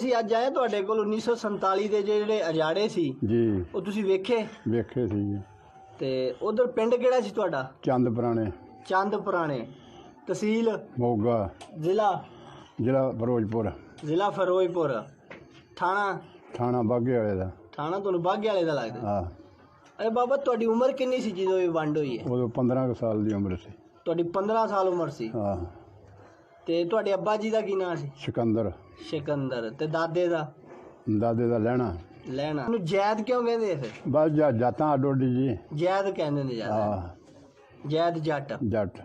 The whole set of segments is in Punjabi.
ਅਸੀਂ ਅੱਜ ਆਏ ਤੁਹਾਡੇ ਕੋਲ 1947 ਦੇ ਜਿਹੜੇ ਅਜਾੜੇ ਸੀ ਜੀ। ਉਹ ਤੁਸੀਂ ਵੇਖੇ? ਵੇਖੇ ਸੀ ਜੀ। ਤੇ ਉਧਰ ਪਿੰਡ ਕਿਹੜਾ ਸੀ ਤੁਹਾਡਾ? ਚੰਦ ਪੁਰਾਣੇ। ਚੰਦ ਪੁਰਾਣੇ। ਤਹਿਸੀਲ? ਮੋਗਾ। ਜ਼ਿਲ੍ਹਾ? ਜ਼ਿਲ੍ਹਾ ਫਿਰੋਜ਼ਪੁਰ। ਜ਼ਿਲ੍ਹਾ ਫਿਰੋਜ਼ਪੁਰ। ਥਾਣਾ? ਥਾਣਾ ਬਾਗੇ ਵਾਲੇ ਦਾ। ਥਾਣਾ ਤੁਹਾਨੂੰ ਬਾਗੇ ਵਾਲੇ ਦਾ ਲੱਗਦਾ? ਹਾਂ। ਅਰੇ ਬਾਬਾ ਤੁਹਾਡੀ ਉਮਰ ਕਿੰਨੀ ਸੀ ਜਦੋਂ ਇਹ ਵੰਡ ਹੋਈ ਹੈ? ਉਦੋਂ 15 ਕੁ ਸਾਲ ਦੀ ਉਮਰ ਸੀ। ਤੁਹਾਡੀ 15 ਸਾਲ ਉਮਰ ਸੀ। ਹਾਂ। ਤੇ ਤੁਹਾਡੇ ਅੱਬਾ ਜੀ ਦਾ ਕੀ ਨਾਮ ਸੀ? ਸਿਕੰਦਰ। ਸਿਕੰਦਰ। ਤੇ ਦਾਦੇ ਦਾ? ਦਾਦੇ ਦਾ ਲੈਣਾ। ਲੈਣਾ। ਉਹਨੂੰ ਜੈਦ ਕਿਉਂ ਕਹਿੰਦੇ ਆ ਫਿਰ? ਬਸ ਜਾ ਜਾਤਾਂ ਅੱਡੋਡੀ ਜੀ। ਜੈਦ ਕਹਿੰਦੇ ਨੇ ਜ਼ਿਆਦਾ। ਹਾਂ। ਜੈਦ ਜੱਟ। ਜੱਟ।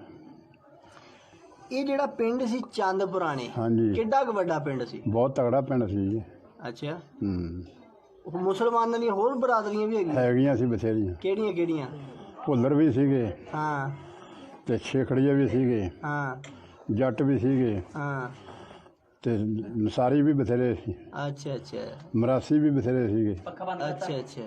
ਇਹ ਜਿਹੜਾ ਪਿੰਡ ਸੀ ਚੰਦ ਪੁਰਾਣੇ ਹਾਂਜੀ। ਕਿੱਡਾ ਕੁ ਵੱਡਾ ਪਿੰਡ ਸੀ? ਬਹੁਤ ਤਗੜਾ ਪਿੰਡ ਸੀ ਜੀ। ਅੱਛਾ। ਹੂੰ। ਉਹ ਮੁਸਲਮਾਨਾਂ ਦੀਆਂ ਹੋਰ ਬਰਾਦਰੀਆਂ ਵੀ ਹੈਗੀਆਂ? ਹੈਗੀਆਂ ਸੀ ਬਥੇਰੀਆਂ। ਕਿਹੜੀਆਂ ਕਿਹੜੀਆਂ? ਭੁੱਲਰ ਵੀ ਸੀਗੇ। ਹਾਂ। ਤੇ ਛੇਖੜੀਏ ਵੀ ਸੀਗੇ। ਹਾਂ। ਜੱਟ ਵੀ ਸੀਗੇ। ਹਾਂ। ਤੇ ਨਸਾਰੀ ਵੀ ਬਥੇਰੇ ਸੀ। ਅੱਛਾ ਅੱਛਾ। ਮਰਾਸੀ ਵੀ ਬਥੇਰੇ ਸੀਗੇ। ਅੱਛਾ ਅੱਛਾ।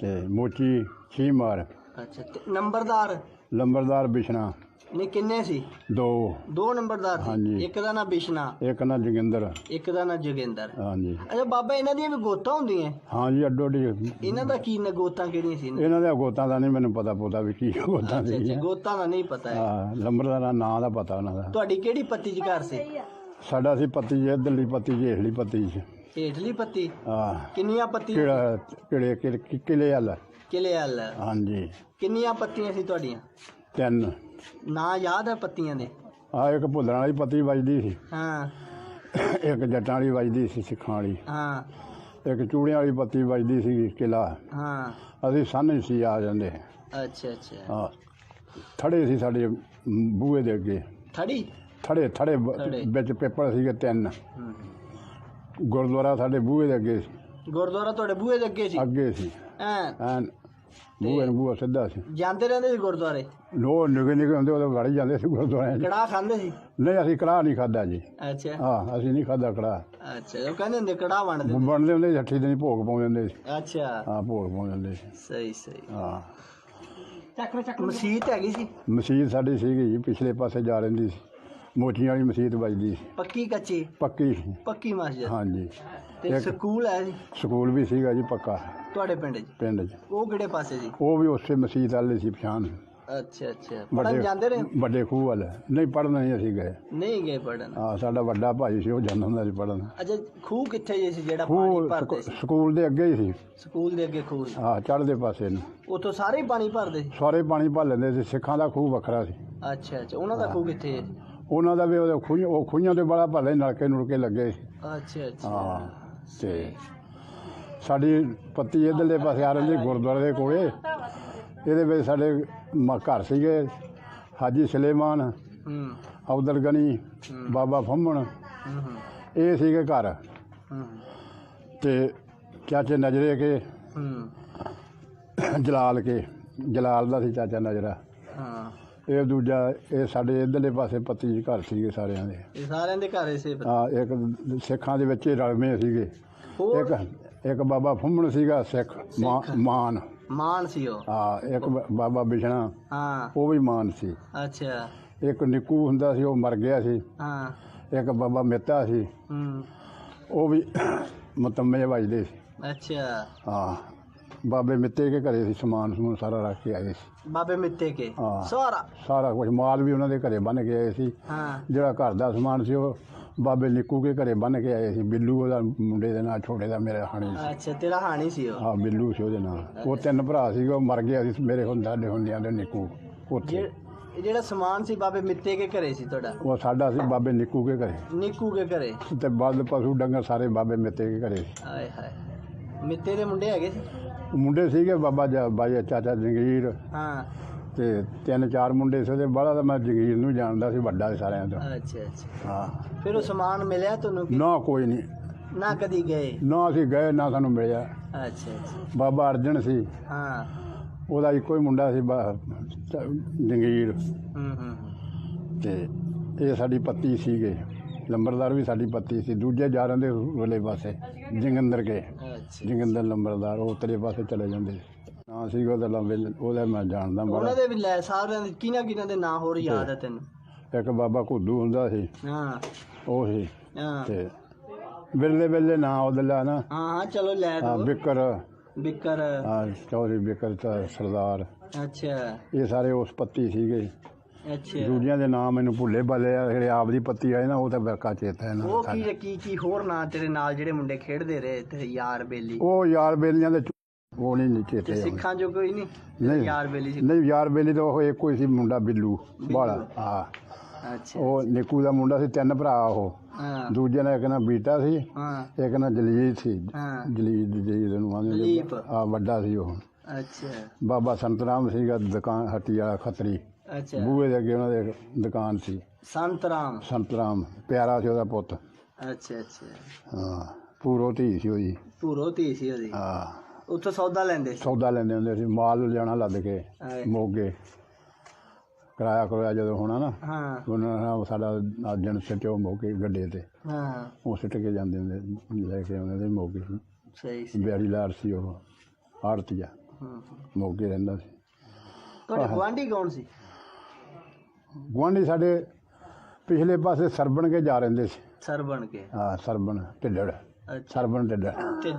ਤੇ ਮੋਚੀ ਛੀਮਾਰ ਅੱਛਾ ਤੇ ਨੰਬਰਦਾਰ? ਲੰਬਰਦਾਰ ਬਿਸ਼ਨਾ। ਨੇ ਕਿੰਨੇ ਸੀ? ਦੋ। ਦੋ ਨੰਬਰਦਾਰ ਸੀ। ਹਾਂਜੀ। ਇੱਕ ਦਾ ਨਾਂ ਬਿਸ਼ਨਾ। ਇੱਕ ਨਾ ਜੋਗਿੰਦਰ। ਇੱਕ ਦਾ ਨਾਂ ਜੋਗਿੰਦਰ। ਹਾਂਜੀ। ਅੱਛਾ ਬਾਬਾ ਇਹਨਾਂ ਦੀਆਂ ਵੀ ਗੋਤਾਂ ਹੁੰਦੀਆਂ? ਹਾਂਜੀ ਅੱਡੋ ਅੱਡੀ। ਇਹਨਾਂ ਦਾ ਕੀ ਨ ਗੋਤਾਂ ਕਿਹੜੀਆਂ ਸੀ ਇਹਨਾਂ? ਦੇ ਗੋਤਾਂ ਦਾ ਨਹੀਂ ਮੈਨੂੰ ਪਤਾ ਪੋਤਾ ਵੀ ਕੀ ਗੋਤਾਂ ਅੱਛਾ ਸੀ ਅੱਛਾ ਗੋਤਾਂ ਦਾ ਨਹੀਂ ਪਤਾ ਹੈ। ਹਾਂ ਲੰਬਰਦਾਰ ਦਾ ਨਾਂ ਦਾ ਪਤਾ ਉਹਨਾਂ ਦਾ। ਤੁਹਾਡੀ ਕਿਹੜੀ ਪੱਤੀ ਚ ਘਰ ਸੀ? ਸਾਡਾ ਸੀ ਪੱਤੀ ਜੀ ਇੱਧਰਲੀ ਪੱਤੀ ਜੀ ਹੇਠਲੀ ਪੱਤੀ ਜੀ। ਹੇਠਲੀ ਪੱਤੀ? ਹਾਂ। ਕਿੰਨੀਆਂ ਪੱਤੀਆਂ? ਕਿਹੜਾ ਕਿਹੜੇ ਕਿਹੜੇ ਕਿਲੇ ਵਾਲਾ। ਕਿਲੇ ਹਲ ਹਾਂਜੀ। ਕਿੰਨੀਆਂ ਪੱਤੀਆਂ ਸੀ ਤੁਹਾਡੀਆਂ? ਤਿੰਨ। ਨਾਂ ਯਾਦ ਹੈ ਪੱਤੀਆਂ ਦੇ? ਆ ਇੱਕ ਭੁੱਲਣ ਵਾਲੀ ਪੱਤੀ ਵੱਜਦੀ ਸੀ। ਹਾਂ। ਇੱਕ ਜੱਟਾਂ ਵਾਲੀ ਵੱਜਦੀ ਸੀ ਸਿੱਖਾਂ ਵਾਲੀ। ਹਾਂ। ਇੱਕ ਚੂੜੀਆਂ ਵਾਲੀ ਪੱਤੀ ਵੱਜਦੀ ਸੀ ਕਿਲਾ। ਹਾਂ। ਅਸੀਂ ਸੰਨ ਸੀ ਆ ਜਾਂਦੇ। ਅੱਛਾ ਅੱਛਾ। ਹਾਂ। ਥੜੇ ਸੀ ਸਾਡੇ ਬੂਹੇ ਦੇ ਅੱਗੇ। ਥੜੀ? ਥੜੇ ਥੜੇ ਬ- ਥੜੇ। ਵਿੱਚ ਪੇਪਰ ਸੀਗੇ ਤਿੰਨ। ਗੁਰਦੁਆਰਾ ਸਾਡੇ ਬੂਹੇ ਦੇ ਅੱਗੇ ਸੀ। ਗੁਰਦੁਆਰਾ ਤੁਹਾਡੇ ਬੂਹੇ ਦੇ ਅੱਗੇ ਸੀ? ਅੱਗੇ ਸੀ। ਐਂ। ਐਨ ਬੂਹੇ ਨੂੰ ਬੂਹਾ ਸਿੱਧਾ ਸੀ। ਜਾਂਦੇ ਰਹਿੰਦੇ ਸੀ ਗੁਰਦੁਆਰੇ? ਲੋ ਨਿਗੇ ਨਿਗੇ ਹੁੰਦੇ ਉਦੋਂ ਵੜ ਜਾਂਦੇ ਸੀ ਗੁਰਦੁਆਰੇ ਕੜਾਹ ਖਾਂਦੇ ਸੀ? ਨਹੀਂ ਅਸੀਂ ਕੜਾਹ ਨਹੀਂ ਖਾਦਾ ਜੀ। ਅੱਛਾ। ਹਾਂ ਅਸੀਂ ਨਹੀਂ ਖਾਦਾ ਕੜਾਹ। ਅੱਛਾ ਉਹ ਕਹਿੰਦੇ ਹੁੰਦੇ ਕੜਾਹ ਵੰਡਦੇ। ਬਣਦੇ ਹੁੰਦੇ ਸੀ, ਅੱਠੀ ਦਿਨ ਭੋਗ ਪਾਉਂਦੇ ਹੁੰਦੇ ਸੀ। ਅੱਛਾ। ਹਾਂ ਭੋਗ ਪਾਉਂਦੇ ਹੁੰਦੇ ਸੀ। ਸਹੀ ਸਹੀ। ਹਾਂ। ਮਸਜਿਦ ਹੈਗੀ ਸੀ? ਮਸਜਿਦ ਸਾਡੀ ਸੀਗੀ ਜੀ ਪਿਛਲੇ ਪਾਸੇ ਜਾ ਰਹਿੰਦੀ ਸੀ। ਮੋਚੀਆਂ ਵਾਲੀ ਮਸਜਿਦ ਵੱਜਦੀ। ਸੀ ਪੱਕੀ ਕੱਚੀ? ਪੱਕੀ। ਸੀ ਪੱਕੀ ਮਸਜਿਦ? ਹਾਂਜੀ। ਤੇ ਇੱਕ- ਸਕੂਲ ਹੈ ਜੀ? ਸਕੂਲ ਵੀ ਸੀਗਾ ਜੀ ਪੱਕਾ। ਤੁਹਾਡੇ ਪਿੰਡ 'ਚ ਪਿੰਡ 'ਚ ਉਹ ਕਿਹੜੇ ਪਾਸੇ ਜੀ? ਉਹ ਵੀ ਉਸੇ ਮਸਜਿਦ ਵਾਲੇ ਸੀ ਪਛਾਣ। ਅੱਛਾ ਅੱਛਾ। ਪੜਨ ਜਾਂਦੇ ਰਹੇ? ਵੱਡੇ ਖੂਹ ਵਾਲੇ। ਨਹੀਂ ਪੜਨ ਨਹੀਂ ਅਸੀਂ ਗਏ। ਨਹੀਂ ਗਏ ਪੜਨ ਹਾਂ ਸਾਡਾ ਵੱਡਾ ਭਾਈ ਸੀ ਉਹ ਜਾਂਦਾ ਹੁੰਦਾ ਸੀ ਪੜਨ ਅੱਛਾ ਖੂਹ ਕਿੱਥੇ ਜੇ ਸੀ ਜਿਹੜਾ ਪਾਣੀ ਖੂਹ ਭਰਦੇ ਸਕੂ- ਸੀ? ਸਕੂਲ ਦੇ ਅੱਗੇ ਹੀ ਸੀ। ਸਕੂਲ ਦੇ ਅੱਗੇ ਖੂਹ ਸੀ? ਹਾਂ ਚੜ੍ਹਦੇ ਪਾਸੇ ਨੂੰ। ਉੱਥੋਂ ਸਾਰੇ ਹੀ ਪਾਣੀ ਭਰਦੇ ਸੀ? ਸਾਰੇ ਪਾਣੀ ਭਰ ਲੈਂਦੇ ਸੀ। ਸਿੱਖਾਂ ਦਾ ਖੂਹ ਵੱਖਰਾ ਸੀ। ਅੱਛਾ ਅੱਛਾ। ਉਹਨਾਂ ਦਾ ਖੂਹ ਕਿੱਥੇ ਹੈ ਉਹਨਾਂ ਦਾ ਵੀ ਉਹਦੇ ਖੂਹ ਉਹ ਖੂਹਾਂ ਤੇ ਬੜਾ ਭਰਲੇ ਨਲਕੇ ਨੁਲਕੇ ਲੱਗੇ। ਅੱਛਾ ਅੱਛਾ। ਹਾਂ ਤੇ ਸਾਡੀ ਪੱਤੀ ਇਧਰਲੇ ਪਾਸੇ ਆ ਰਹਿੰਦੀ ਗੁਰਦੁਆਰੇ ਦੇ ਕੋਲੇ। ਇਹਦੇ ਵਿੱਚ ਸਾਡੇ ਮ- ਘਰ ਸੀਗੇ ਹਾਜੀ ਸੁਲੇਮਾਨ ਹੂੰ। ਅਬਦੁਲ ਗਨੀ ਬਾਬਾ ਫੰਮਣ। ਹੂੰ, ਇਹ ਸੀਗੇ ਘਰ। ਹੂੰ। ਤੇ ਚਾਚੇ ਨਜਰੇ ਕੇ ਹੂੰ। ਜਲਾਲ ਕੇ ਜਲਾਲ ਦਾ ਸੀ ਚਾਚਾ ਨਜਰਾ। ਹਾਂ। ਇਹ ਦੂਜਾ ਇਹ ਸਾਡੇ ਇਧਰਲੇ ਪਾਸੇ ਪੱਤੀ ਘਰ ਸੀਗੇ ਸਾਰਿਆਂ ਦੇ। ਇਹ ਸਾਰਿਆਂ ਦੇ ਘਰ ਇਸੇ ਆ ਇੱਕ ਸਿੱਖਾਂ ਦੇ ਵਿੱਚ ਹੀ ਰਲਵੇਂ ਸੀਗੇ। ਹੋਰ? ਇੱਕ ਇੱਕ ਬਾਬਾ ਫੰਮਣ ਸੀਗਾ ਸਿੱਖ ਮਾ- ਮਾਨ। ਮਾਨ ਸੀ ਉਹ? ਆ ਇੱਕ ਬ- ਬਾਬਾ ਬਿਸ਼ਣਾ। ਹਾਂ। ਉਹ ਵੀ ਮਾਨ ਸੀ। ਅੱਛਾ। ਇੱਕ ਨਿੱਕੂ ਹੁੰਦਾ ਸੀ ਉਹ ਮਰ ਗਿਆ ਸੀ। ਹਾਂ। ਇੱਕ ਬਾਬਾ ਮੇਤਾ ਸੀ। ਹੂੰ। ਉਹ ਵੀ ਮਤੰਮੇ ਵੱਜਦੇ ਸੀ। ਅੱਛਾ। ਹਾਂ। ਬਾਬੇ ਮਿੱਤੇ ਕੇ ਘਰੇ ਸੀ ਸਮਾਨ ਸਮੂਨ ਸਾਰਾ ਰੱਖ ਕੇ ਆਏ ਸੀ। ਬਾਬੇ ਮਿੱਤੇ ਕੇ? ਹਾਂ। ਸਾਰਾ? ਸਾਰਾ ਕੁਝ ਮਾਲ ਵੀ ਉਹਨਾਂ ਦੇ ਘਰੇ ਬੰਨ ਕੇ ਆਏ ਸੀ। ਹਾਂ। ਜਿਹੜਾ ਘਰ ਦਾ ਸਮਾਨ ਸੀ ਉਹ ਬਾਬੇ ਨਿੱਕੂ ਕੇ ਘਰੇ ਬੰਨ ਕੇ ਆਏ ਸੀ। ਬਿੱਲੂ ਉਹਦਾ ਮੁੰਡੇ ਦੇ ਨਾਲ ਛੋਟੇ ਦਾ ਮੇਰੇ ਹਾਣੀ ਸੀ। ਅੱਛਾ ਤੇਰਾ ਹਾਣੀ ਸੀ ਉਹ? ਹਾਂ ਬਿੱਲੂ ਸੀ ਉਹਦੇ ਨਾਲ। ਉਹ ਤਿੰਨ ਭਰਾ ਸੀਗੇ ਉਹ ਮਰ ਗਿਆ ਸੀ ਮੇਰੇ ਹੁੰਦਾ ਦੇ ਹੁੰਦਿਆਂ ਦੇ ਨਿੱਕੂ ਉੱਥੇ। ਜਿਹੜਾ ਸਮਾਨ ਸੀ ਬਾਬੇ ਮਿੱਤੇ ਕੇ ਘਰੇ ਸੀ ਤੁਹਾਡਾ? ਉਹ ਸਾਡਾ ਸੀ ਬਾਬੇ ਨਿੱਕੂ ਕੇ ਘਰੇ। ਨਿੱਕੂ ਕੇ ਘਰੇ? ਤੇ ਬਲਦ ਪਸ਼ੂ ਡੰਗਰ ਸਾਰੇ ਬਾਬੇ ਮਿੱਤੇ ਕੇ ਘਰੇ ਸੀ। ਆਏ ਹਾਏ। ਮਿੱਤੇ ਦੇ ਮੁੰਡੇ ਹੈਗੇ ਸੀ? ਮੁੰਡੇ ਸੀਗੇ ਬਾਬਾ ਜੀ ਬਾਈ ਚਾਚਾ ਜੰਗੀਰ। ਹਾਂ। ਤੇ ਤਿੰਨ ਚਾਰ ਮੁੰਡੇ ਸੀ ਉਹਦੇ ਬਾਹਲਾ ਤਾਂ ਮੈਂ ਜੰਗੀਰ ਨੂੰ ਜਾਣਦਾ ਸੀ ਵੱਡਾ ਸੀ ਸਾਰਿਆਂ ਤੋਂ। ਅੱਛਾ ਅੱਛਾ। ਹਾਂ। ਫਿਰ ਉਹ ਸਮਾਨ ਮਿਲਿਆ ਤੁਹਾਨੂੰ ਕਿ ਨਾ ਕੋਈ ਨਹੀਂ। ਨਾ ਕਦੀ ਗਏ? ਨਾ ਅਸੀਂ ਗਏ ਨਾ ਸਾਨੂੰ ਮਿਲਿਆ। ਅੱਛਾ ਅੱਛਾ। ਬਾਬਾ ਅਰਜਨ ਸੀ। ਹਾਂ। ਉਹਦਾ ਇੱਕੋ ਹੀ ਮੁੰਡਾ ਸੀ ਬਾ- ਚ- ਜੰਗੀਰ। ਹੂੰ ਹੂੰ ਹੂੰ। ਤੇ ਇਹ ਸਾਡੀ ਪੱਤੀ ਸੀਗੇ। ਲੰਬਰਦਾਰ ਵੀ ਸਾਡੀ ਪੱਤੀ ਸੀ। ਦੂਜੇ ਜਾ ਰਹਿੰਦੇ ਵਾਲੇ ਪਾਸੇ ਜੰਗੰਦਰ ਕੇ। ਜੰਗੰਦਰ ਲੰਬਰਦਾਰ ਉਹ ਉਤਰੇ ਪਾਸੇ ਚਲੇ ਜਾਂਦੇ। ਹਾਂ ਸੀ ਉਹਦਾ ਲੰਬੇ ਉਹਦਾ ਮੈਂ ਜਾਣਦਾ ਬੜਾ। ਉਹਨਾਂ ਦੇ ਵੀ ਲੈ ਸਾਰਿਆਂ ਦੇ ਕਿਹਨਾਂ ਕਿਹਨਾਂ ਦੇ ਨਾਂ ਹੋਰ ਯਾਦ ਹੈ ਤੈਨੂੰ? ਇੱਕ ਬਾਬਾ ਘੁੱਦੂ ਹੁੰਦਾ ਸੀ। ਹਾਂ। ਉਹ ਸੀ। ਹਾਂ। ਤੇ ਬਿਰਲੇ ਬਿਰਲੇ ਨਾਂ ਉਹਦਾ ਨਾ। ਹਾਂ ਹਾਂ ਚਲੋ ਲੈ ਹਾਂ, ਦੋ ਬਿੱਕਰ। ਬਿੱਕਰ। ਹਾਂ, ਚੌਧਰੀ ਬਿੱਕਰ ਤਾਂ ਸਰਦਾਰ। ਅੱਛਾ। ਇਹ ਸਾਰੇ ਉਸ ਪੱਤੀ ਸੀਗੇ। ਅੱਛਾ। ਦੂਜਿਆਂ ਦੇ ਨਾਮ ਮੈਨੂੰ ਭੁੱਲੇ ਬੱਲੇ ਆ ਜਿਹੜੇ ਆਪ ਦੀ ਪੱਤੀ ਆਏ ਨਾ ਉਹ ਤਾਂ ਬਿਰਕਾ ਚੇਤਾ ਹੈ ਨਾ ਉਹ ਕੀ ਕੀ ਕੀ ਹੋਰ ਨਾਂ ਤੇਰੇ ਨਾਲ ਜਿਹੜੇ ਮੁੰਡੇ ਖੇਡਦੇ ਰਹੇ ਤੇ ਯਾਰ ਬੇਲੀ? ਉਹ ਯਾਰ ਬੇਲੀਆਂ ਦੇ ਉਹ ਨਹੀਂ ਤੇ ਚੇਤੇ ਆਉਂਦੇ। ਸਿੱਖਾਂ ਜੋ ਕੋਈ ਨਹੀਂ? ਨਹੀਂ। ਯਾਰ ਬੇਲੀ ਸੀ। ਨਹੀਂ ਯਾਰ ਬੇਲੀ ਤਾਂ ਉਹ ਇੱਕੋ ਹੀ ਸੀ ਮੁੰਡਾ ਬਿੱਲੂ ਬਾਲਾ। ਹਾਂ। ਅੱਛਾ। ਉਹ ਨਿੱਕੂ ਦਾ ਮੁੰਡਾ ਸੀ ਤਿੰਨ ਭਰਾ ਉਹ। ਹਾਂ। ਦੂਜੇ ਨਾਲ ਇੱਕ ਨਾਲ ਬੀਟਾ ਸੀ ਹਾਂ। ਇੱਕ ਨਾਲ ਜਲੀਲ ਸੀ। ਹਾਂ। ਜਲੀਲ ਜਲੀਲ ਨੂੰ ਆਂਦੇ। ਆ ਵੱਡਾ ਸੀ ਉਹ। ਅੱਛਾ। ਬਾਬਾ ਸੰਤਰਾਮ ਸੀਗਾ ਦੁਕਾਨ ਹੱਟੀ ਵਾਲਾ ਖੱਤਰੀ। ਅੱਛਾ। ਬੂਹੇ ਦੇ ਅੱਗੇ ਉਹਨਾਂ ਦੇ ਦੁਕਾਨ ਸੀ। ਸੰਤ ਰਾਮ। ਸੰਤਰਾਮ ਪਿਆਰਾ ਸੀ ਉਹਦਾ ਪੁੱਤ। ਅੱਛਾ ਅੱਛਾ। ਹਾਂ ਪੂਰੋ ਧੀ ਸੀ ਉਹਦੀ। ਪੂਰੋ ਧੀ ਸੀ ਉਹਦੀ। ਹਾਂ। ਉੱਥੋਂ ਸੌਦਾ ਲੈਂਦੇ ਸੀ? ਸੌਦਾ ਲੈਂਦੇ ਹੁੰਦੇ ਸੀ ਮਾਲ ਲਿਜਾਣਾ ਲੱਦ ਕੇ ਹਾਏ। ਮੋਗੇ। ਕਿਰਾਇਆ ਕਰੋਇਆ ਜਦੋਂ ਹੋਣਾ ਨਾ ਹਾਂ। ਉਹਨਾਂ ਨਾਲ ਸਾਡਾ ਅਰਜਨ ਸਿੱਟਿਓ ਮੋਗੇ ਗੱਡੇ ਤੇ। ਹਾਂ। ਉਹ ਸਿੱਟ ਕੇ ਜਾਂਦੇ ਹੁੰਦੇ ਲੈ ਕੇ ਆਉਂਦੇ ਸੀ ਮੋਗੇ। ਸਹੀ ਸੀ ਬਿਆੜੀ ਲਾਰ ਸੀ ਉਹ ਆੜਤੀਆ। ਹੂੰ ਮੋਗੇ ਰਹਿੰਦਾ ਸੀ। ਤੁਹਾਡੇ ਗੁਆਂਢੀ ਕੌਣ ਸੀ? ਗੁਆਂਢੀ ਸਾਡੇ ਪਿਛਲੇ ਪਾਸੇ ਸਰਬਣ ਕੇ ਜਾ ਰਹਿੰਦੇ ਸੀ। ਸਰ ਬਣ ਕੇ? ਹਾਂ ਸਰਬਣ ਢਿੱਡੜ। ਸਰਬਣ ਢਿੱਡੜ। ਤੇ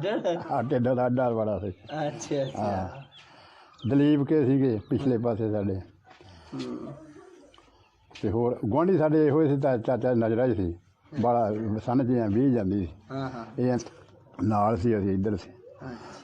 ਆ ਢਿੱਡੜ ਦਾ ਅੱਡਾ ਬੜਾ ਸੀ। ਅੱਛਾ ਅੱਛਾ। ਹਾਂ। ਦਲੀਪ ਕੇ ਸੀਗੇ ਪਿਛਲੇ ਪਾਸੇ ਸਾਡੇ। ਹੂੰ। ਤੇ ਹੋਰ ਗੁਆਂਢੀ ਸਾਡੇ ਇਹੋ ਹੀ ਸੀ ਤਾਂ ਚਾਚਾ ਨਜ਼ਰਾ ਹੀ ਸੀ। ਬੜਾ ਸਨ ਜਿਹਾ ਵੀ ਜਾਂਦੀ ਸੀ। ਹਾਂ ਹਾਂ। ਇਹ ਨਾਲ ਸੀ ਅਸੀਂ ਇੱਧਰ ਸੀ।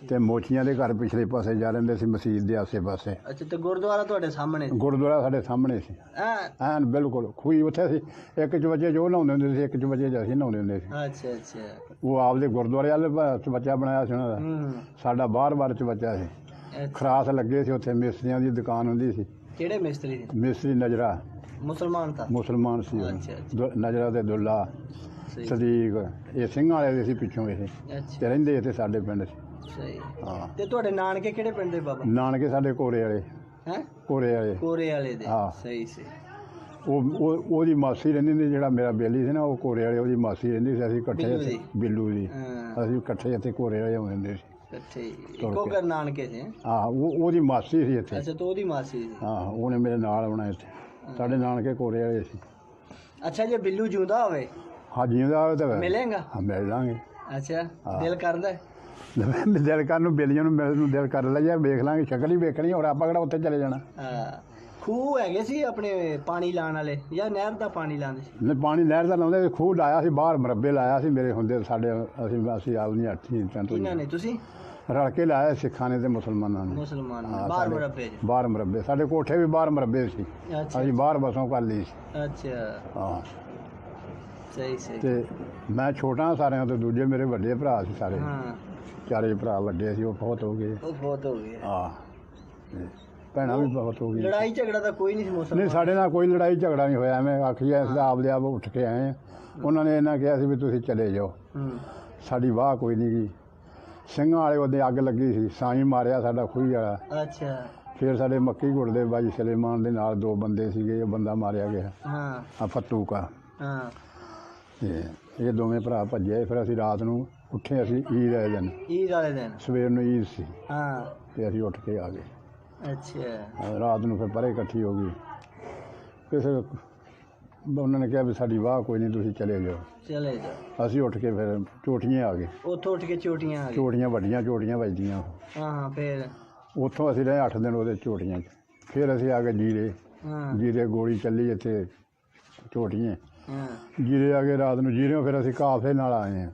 ਤੇ ਮੋਚੀਆਂ ਦੇ ਘਰ ਪਿਛਲੇ ਪਾਸੇ ਜਾ ਰਹਿੰਦੇ ਸੀ ਮਸਜਿਦ ਦੇ ਆਸੇ ਪਾਸੇ। ਅੱਛਾ ਤੇ ਗੁਰਦੁਆਰਾ ਤੁਹਾਡੇ ਸਾਹਮਣੇ ਸੀ? ਗੁਰਦੁਆਰਾ ਸਾਡੇ ਸਾਹਮਣੇ ਸੀ। ਹਾਂ ਐਨ ਬਿਲਕੁਲ। ਖੂਹੀ ਉੱਥੇ ਸੀ। ਇੱਕ ਚ ਵਜੇ ਜੋ ਨਹਾਉਂਦੇ ਹੁੰਦੇ ਸੀ ਇੱਕ ਚ ਵਜੇ ਅਸੀਂ ਨਹਾਉਂਦੇ ਹੁੰਦੇ ਸੀ। ਅੱਛਾ ਅੱਛਾ। ਉਹ ਆਪਦੇ ਗੁਰਦੁਆਰੇ ਵਾਲੇ ਬ- ਬੱਚਾ ਬਣਾਇਆ ਸੀ ਉਹਨਾਂ ਦਾ। ਹੂੰ। ਸਾਡਾ ਬਾਹਰ-ਬਾਹਰ ਚ ਬੱਚਾ ਸੀ। ਅੱਛਾ। ਖਰਾਸ ਲੱਗੇ ਸੀ ਉੱਥੇ ਮਿਸਤਰੀਆਂ ਦੀ ਦੁਕਾਨ ਹੁੰਦੀ ਸੀ। ਕਿਹੜੇ ਮਿਸਤਰੀ ਸੀ ਮਿਸਤਰੀ ਨਜਰਾ। ਮੁਸਲਮਾਨ ਤਾਂ? ਮੁਸਲਮਾਨ ਸੀ ਉਹ। ਅੱਛਾ, ਅੱਛਾ। ਦੁ- ਨਜਰਾ ਤੇ ਦੁੱਲਾ ਸਹੀ। ਸਦੀਕ। ਇਹ ਸਿੰਘਾਂ ਵਾਲੇ ਦੇ ਸੀ ਪਿੱਛੋਂ ਇਹ। ਅੱਛਾ। ਤੇ ਰਹਿੰਦੇ ਇੱਥੇ ਸਾਡੇ ਪਿੰਡ ਸੀ ਸਹੀ ਹਾਂ। ਤੇ ਤੁਹਾਡੇ ਨਾਨਕੇ ਕਿਹੜੇ ਪਿੰਡ ਦੇ ਬਾਬਾ? ਨਾਨਕੇ ਸਾਡੇ ਕੋਰੇ ਵਾਲੇ। ਹੈ? ਕੋਰੇ ਵਾਲੇ। ਕੋਰੇ ਵਾਲੇ ਦੇ। ਹਾਂ। ਸਹੀ ਸੀ ਉਹ ਉਹ- ਉਹਦੀ ਮਾਸੀ ਰਹਿੰਦੀ ਸੀ ਜਿਹੜਾ ਮੇਰਾ ਬੇਲੀ ਸੀ ਨਾ ਉਹ ਕੋਰੇ ਵਾਲੇ ਉਹਦੀ ਮਾਸੀ ਰਹਿੰਦੀ ਸੀ ਅਸੀਂ ਇਕੱਠੇ ਬਿੱਲੂ ਇੱਥੇ- ਦੀ? ਬਿੱਲੂ ਦੀ। ਹਾਂ। ਅਸੀਂ ਇਕੱਠੇ ਇੱਥੇ ਕੋਰੇ ਵਾਲੇ ਆਉਂਦੇ ਹੁੰਦੇ ਸੀ। ਇਕੱਠੇ ਹੀ। ਤੁਰ ਇੱਕੋ ਕੇ। ਘਰ ਨਾਨਕੇ ਸੀ ਹੈਂ? ਹਾਂ ਉਹ ਉਹਦੀ ਮਾਸੀ ਸੀ ਇੱਥੇ। ਅੱਛਾ ਤੇ ਉਹਦੀ ਮਾਸੀ ਸੀ? ਹਾਂ ਉਹਨੇ ਮੇਰੇ ਨਾਲ ਆਉਣਾ ਇੱਥੇ। ਸਾਡੇ ਨਾਨਕੇ ਕੋਰੇ ਵਾਲੇ ਸੀ। ਅੱਛਾ ਜੇ ਬਿੱਲੂ ਜਿਉਂਦਾ ਹੋਵੇ? ਤਾਂ ਮਿਲੇਗਾ? ਹਾਂ ਮਿਲ ਲਾਂਗੇ। ਅੱਛਾ ਹਾਂ। ਦਿਲ ਕਰਦਾ? ਹੈ? ਦਿਲ ਕਰਨ ਨੂੰ ਬੇਲੀਆਂ ਨੂੰ ਮਿਲਣ ਨੂੰ ਦਿਲ ਕਰ ਲਿਆ ਵੇਖ ਲਾਂਗੇ ਸ਼ਕਲ ਹੀ ਵੇਖਣੀ ਹੋਰ ਆਪਾਂ ਕਿਹੜਾ ਉੱਥੇ ਚਲੇ ਜਾਣਾ? ਖੂਹ ਹੈਗੇ ਸੀ ਆਪਣੇ ਪਾਣੀ ਲਾਣ ਵਾਲੇ ਜਾਂ ਨਹਿਰ ਦਾ ਪਾਣੀ ਲਾਉਂਦੇ ਸੀ? ਨੇ ਪਾਣੀ ਨਹਿਰ ਦਾ ਲਾਉਂਦੇ ਸੀ, ਖੂਹ ਲਾਇਆ ਸੀ ਬਾਹਰ ਮਰੱਬੇ ਲਾਇਆ ਸੀ ਮੇਰੇ ਹੁੰਦੇ ਸਾਡੇ ਅਸੀਂ ਅਸੀਂ ਆਪ ਨਹੀਂ ਅੱਠੀ ਤੰਤੂ ਕਿਹਨਾਂ ਨੇ ਤੁਸੀਂ? ਰਲ ਕੇ ਲਾਇਆ ਸਿੱਖਾਂ ਨੇ ਤੇ ਮੁਸਲਮਾਨਾਂ ਨੇ। ਮੁਸਲਮਾਨ ਨੇ ਹਾਂ, ਬਾਹਰ ਸਾਡੇ- ਮਰਬੇ ਚ। ਬਾਹਰ ਮਰੱਬੇ ਸਾਡੇ ਕੋਠੇ ਵੀ ਬਾਹਰ ਮਰੱਬੇ ਸੀ। ਅੱਛਾ ਅਸੀਂ ਬਾਹਰ ਬਸੋਂ ਕਰ ਲਈ ਸੀ। ਅੱਛਾ। ਹਾਂ। ਸਹੀ ਸਹੀ। ਤੇ ਮੈਂ ਛੋਟਾ ਸਾਰਿਆਂ ਤੋਂ ਦੂਜੇ ਮੇਰੇ ਵੱਡੇ ਭਰਾ ਸੀ ਸਾਰੇ। ਹਾਂ। ਚਾਰੇ ਭਰਾ ਵੱਡੇ ਸੀ ਉਹ ਬਹੁਤ ਹੋ ਗਏ। ਉਹ ਬਹੁਤ ਹੋ ਗਿਆ ਹਾਂ ਤੇ ਭੈਣਾਂ ਵੀ ਬਹੁਤ ਹੋ ਗਈਆਂ। ਲੜਾਈ ਝਗੜਾ ਤਾਂ ਕੋਈ ਨਹੀਂ ਸੀ ਨਹੀਂ ਸਾਡੇ ਨਾਲ ਕੋਈ ਲੜਾਈ ਝਗੜਾ ਨਹੀਂ ਹੋਇਆ ਐਵੇਂ ਆਖੀ ਐ ਅਸੀਂ ਆਪਦੇ ਆਪ ਉੱਠ ਕੇ ਆਏ ਉਹਨਾਂ ਨੇ ਇਹਨਾਂ ਕਿਹਾ ਸੀ ਵੀ ਤੁਸੀਂ ਚਲੇ ਜਾਓ। ਹੂੰ। ਸਾਡੀ ਵਾਹ ਕੋਈ ਨਹੀਂ ਗਈ। ਸਿੰਘਾਂ ਵਾਲੇ ਉਹਦੇ ਅੱਗ ਲੱਗੀ ਸੀ ਸਾਈਂ ਮਾਰਿਆ ਸਾਡਾ ਖੂਹੀ ਵਾਲਾ। ਅੱਛਾ। ਫਿਰ ਸਾਡੇ ਮੱਕੀ ਗੁੜ ਦੇ ਬਾਜੀ ਸਲੇਮਾਨ ਦੇ ਨਾਲ ਦੋ ਬੰਦੇ ਸੀਗੇ ਉਹ ਬੰਦਾ ਮਾਰਿਆ ਗਿਆ। ਹਾਂ। ਆ ਫੱਤੂ ਕਾ ਹਾਂ। ਤੇ ਇਹ ਦੋਵੇਂ ਭਰਾ ਭੱਜੇ ਫਿਰ ਅਸੀਂ ਰਾਤ ਨੂੰ ਉੱਠੇ ਅਸੀਂ ਈਦ ਵਾਲੇ ਦਿਨ। ਈਦ ਵਾਲੇ ਦਿਨ। ਸਵੇਰ ਨੂੰ ਈਦ ਸੀ। ਹਾਂ। ਤੇ ਅਸੀਂ ਉੱਠ ਕੇ ਆ ਗਏ। ਅੱਛਾ। ਅਹ ਰਾਤ ਨੂੰ ਫਿਰ ਪਰੇ ਇਕੱਠੀ ਹੋ ਗਈ। ਕਿਸੇ ਉਹਨਾਂ ਨੇ ਕਿਹਾ ਵੀ ਸਾਡੀ ਵਾਹ ਕੋਈ ਨਹੀਂ ਤੁਸੀਂ ਚਲੇ ਜਾਓ। ਚਲੇ ਜਾ ਅਸੀਂ ਉੱਠ ਕੇ ਫਿਰ ਚੋਟੀਆਂ ਆ ਗਏ। ਉੱਥੋਂ ਉੱਠ ਕੇ ਚੋਟੀਆਂ ਆ ਗਈ ਚੋਟੀਆਂ ਵੱਡੀਆਂ ਚੋਟੀਆਂ ਵੱਜਦੀਆਂ। ਹਾਂ ਹਾਂ ਫੇਰ? ਉੱਥੋਂ ਅਸੀਂ ਰਹੇ 8 ਦਿਨ ਉਹਦੇ ਚੋਟੀਆਂ 'ਚ। ਫਿਰ ਅਸੀਂ ਆ ਗਏ ਜੀਰੇ। ਹਾਂ। ਜੀਰੇ ਗੋਲੀ ਚੱਲੀ ਇੱਥੇ ਚੋਟੀਆਂ ਹਾਂ। ਜੀਰੇ ਆ ਗਏ ਰਾਤ ਨੂੰ। ਜੀਰਿਓਂ ਫਿਰ ਅਸੀਂ ਕਾਫਲੇ ਨਾਲ ਆਏ ਹਾਂ।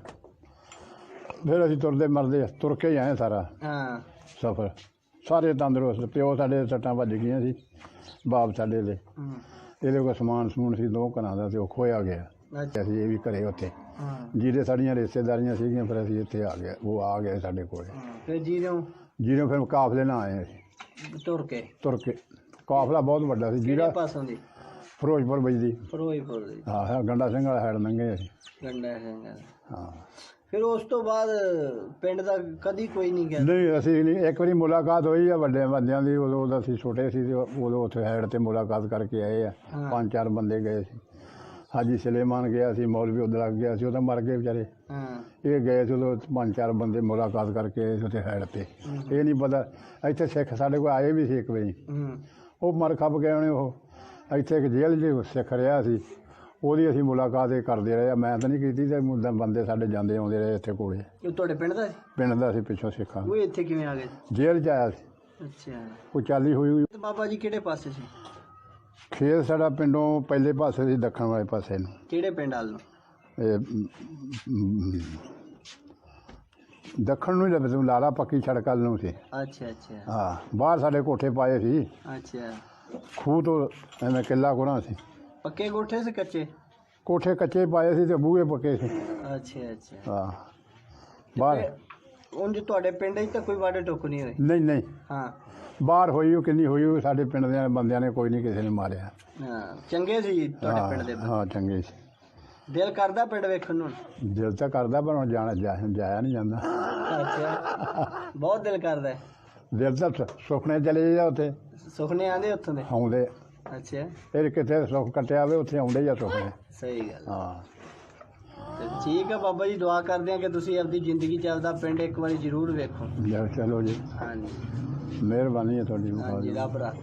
ਫਿਰ ਅਸੀਂ ਤੁਰਦੇ ਮਰਦੇ ਤੁਰ ਕੇ ਹੀ ਆਏ ਸਾਰਾ ਹਾਂ। ਸਫ਼ਰ। ਸਾਰੇ ਤੰਦਰੁਸਤ ਪਿਓ ਸਾਡੇ ਦੇ ਸੱਟਾਂ ਵੱਜ ਗਈਆਂ ਸੀ ਬਾਪ ਸਾਡੇ ਦੇ। ਹੂੰ। ਇਹਦੇ ਕੋਲ ਸਮਾਨ ਸਮੂਨ ਸੀ ਦੋ ਘਰਾਂ ਦਾ ਤੇ ਉਹ ਖੋਇਆ ਗਿਆ। ਅੱਛਾ। ਅਸੀਂ ਇਹ ਵੀ ਘਰੇ ਉੱਥੇ। ਹਾਂ। ਜਿਹਦੇ ਸਾਡੀਆਂ ਰਿਸ਼ਤੇਦਾਰੀਆਂ ਸੀਗੀਆਂ ਫਿਰ ਅਸੀਂ ਇੱਥੇ ਆ ਗਏ ਉਹ ਆ ਗਏ ਸਾਡੇ ਕੋਲ। ਫਿਰ ਜੀਰੋਂ ਜਿਹਨੂੰ ਫਿਰ ਕਾਫਲੇ ਨਾਲ ਆਏ ਅਸੀਂ। ਤੁਰ ਕੇ? ਤੁਰ ਕੇ। ਕਾਫਲਾ ਬਹੁਤ ਵੱਡਾ ਸੀ ਕਿਹੜੇ ਜਿਹੜਾ ਪਾਸੋਂ ਦੀ? ਫਿਰੋਜ਼ਪੁਰ ਵੱਜਦੀ ਫਿਰੋਜ਼ਪੁਰ ਦੀ। ਹਾਂ ਹਾਂ ਗੰਡਾ ਸਿੰਘ ਵਾਲਾ ਹੈਡ ਲੰਘੇ ਅਸੀਂ। ਗੰਡਾ ਸਿੰਘ ਹਾਂ। ਫਿਰ ਉਸ ਤੋਂ ਬਾਅਦ ਪਿੰਡ ਦਾ ਕਦੀ ਕੋਈ ਨਹੀਂ ਗਿਆ। ਨਹੀਂ ਅਸੀਂ ਨਹੀਂ ਇੱਕ ਵਾਰੀ ਮੁਲਾਕਾਤ ਹੋਈ ਆ ਵੱਡੇ ਬੰਦਿਆਂ ਦੀ ਉਦੋਂ ਉਦੋਂ ਅਸੀਂ ਛੋਟੇ ਸੀ ਤੇ ਉਦੋਂ ਉੱਥੇ ਹੈਡ ਤੇ ਮੁਲਾਕਾਤ ਕਰਕੇ ਆਏ ਆ। ਪੰਜ ਚਾਰ ਬੰਦੇ ਗਏ ਸੀ। ਹਾਜੀ ਸਲੇਮਾਨ ਗਿਆ ਸੀ ਮੌਲਵੀ ਉਧਰ ਗਿਆ ਸੀ ਉਹ ਤਾਂ ਮਰ ਗਏ ਵਿਚਾਰੇ। ਹਾਂ। ਇਹ ਗਏ ਸੀ ਉਦੋਂ ਪੰਜ ਚਾਰ ਬੰਦੇ ਮੁਲਾਕਾਤ ਕਰਕੇ ਆਏ ਸੀ ਉੱਥੇ ਹੈਡ ਤੇ। ਇਹ ਨਹੀਂ ਪਤਾ ਇੱਥੇ ਸਿੱਖ ਸਾਡੇ ਕੋਲ ਆਏ ਵੀ ਸੀ ਇੱਕ ਵਾਰੀ। ਹੂੰ। ਉਹ ਮਰ ਖੱਪ ਗਏ ਉਹਨੇ ਉਹ। ਇੱਥੇ ਇੱਕ ਜੇਲ੍ਹ 'ਚ ਸਿੱਖ ਰਿਹਾ ਸੀ। ਉਹਦੀ ਅਸੀਂ ਮੁਲਾਕਾਤ ਇਹ ਕਰਦੇ ਰਹੇ ਆ। ਮੈਂ ਤਾਂ ਨਹੀਂ ਕੀਤੀ ਤੇ ਮੁੰਡੇ ਬੰਦੇ ਸਾਡੇ ਜਾਂਦੇ ਆਉਂਦੇ ਰਹੇ ਇੱਥੇ ਕੋਲੇ। ਇਹ ਤੁਹਾਡੇ ਪਿੰਡ ਦਾ ਸੀ? ਪਿੰਡ ਦਾ ਅਸੀਂ ਪਿੱਛੋਂ ਸਿੱਖਾਂ ਉਹ ਇੱਥੇ ਕਿਵੇਂ ਆ ਗਏ? ਜੇਲ੍ਹ ਚ ਆਇਆ ਸੀ। ਅੱਛਾ। ਉਹ ਚਾਲੀ ਹੋਈ ਹੋਈ। ਤੇ ਬਾਬਾ ਜੀ ਕਿਹੜੇ ਪਾਸੇ ਸੀ? ਖੇਤ ਸਾਡਾ ਪਿੰਡੋਂ ਪਹਿਲੇ ਪਾਸੇ ਸੀ ਦੱਖਣ ਵਾਲੇ ਪਾਸੇ ਨੂੰ। ਕਿਹੜੇ ਪਿੰਡ ਵੱਲ ਨੂੰ? ਇਹ ਮ, ਦੱਖਣ ਨੂੰ ਜਦ ਤੂੰ ਲਾਲਾ ਪੱਕੀ ਸੜਕ ਵੱਲ ਨੂੰ ਸੀ। ਅੱਛਾ ਅੱਛਾ। ਹਾਂ ਬਾਹਰ ਸਾਡੇ ਕੋਠੇ ਪਾਏ ਸੀ। ਅੱਛਾ। ਖੂਹ ਤੋਂ ਐਵੇਂ ਕਿੱਲਾ ਕੋਣਾ ਸੀ। ਪੱਕੇ ਕੋਠੇ ਸੀ ਕੱਚੇ? ਕੋਠੇ ਕੱਚੇ ਪਾਏ ਸੀ ਤੇ ਬੂਹੇ ਪੱਕੇ ਸੀ। ਅੱਛਾ ਅੱਛਾ। ਹਾਂ। ਬਾਹਰ। ਉਂਝ ਤੁਹਾਡੇ ਪਿੰਡ 'ਚ ਤਾਂ ਕੋਈ ਵਾਢੇ ਟੋਕ ਨਹੀਂ ਹੋਈ ਨਹੀਂ ਨਹੀਂ। ਹਾਂ। ਬਾਹਰ ਹੋਈ ਉਹ ਕਿੰਨੀ ਹੋਈ ਉਹ ਸਾਡੇ ਪਿੰਡ ਦੇ ਬੰਦਿਆਂ ਨੇ ਕੋਈ ਨਹੀਂ ਕਿਸੇ ਨੇ ਮਾਰਿਆ। ਹਾਂ ਚੰਗੇ ਸੀ ਤੁਹਾਡੇ ਪਿੰਡ ਦੇ ਹਾਂ ਹਾਂ ਚੰਗੇ ਸੀ। ਦਿਲ ਕਰਦਾ ਪਿੰਡ ਵੇਖਣ ਨੂੰ? ਦਿਲ ਤਾਂ ਕਰਦਾ ਪਰ ਹੁਣ ਜਾਣਾ ਜਾ- ਜਾਇਆ ਨਹੀਂ ਜਾਂਦਾ। ਅੱਛਾ। ਬਹੁਤ ਦਿਲ ਕਰਦਾ। ਦਿਲ ਤਾਂ ਸੁ- ਸੁਪਨੇ ਚਲੇ ਜਾ ਉੱਥੇ। ਸੁਪਨੇ ਆਂਦੇ ਉੱਥੋਂ ਦੇ? ਆਉਂਦੇ। ਅੱਛਾ। ਫਿਰ ਕਿਤੇ ਸੁੱਖ ਕੱਟਿਆ ਹੋਵੇ ਉੱਥੇ ਆਉਂਦੇ ਜਾਂ ਸੁਪਨੇ ਸਹੀ ਗੱਲ ਹਾਂ। ਤੇ ਠੀਕ ਹੈ ਬਾਬਾ ਜੀ ਦੁਆ ਕਰਦੇ ਹਾਂ ਕਿ ਤੁਸੀਂ ਆਪਣੀ ਜ਼ਿੰਦਗੀ ਚੱਲਦਾ ਪਿੰਡ ਇੱਕ ਵਾਰੀ ਜ਼ਰੂਰ ਵੇਖੋ। ਚਲੋ- ਜੀ। ਹਾਂਜੀ। ਮਿਹਰਬਾਨੀ ਹੈ ਤੁਹਾਡੀ ਹਾਂਜੀ ਰੱਬ ਰੱਖ।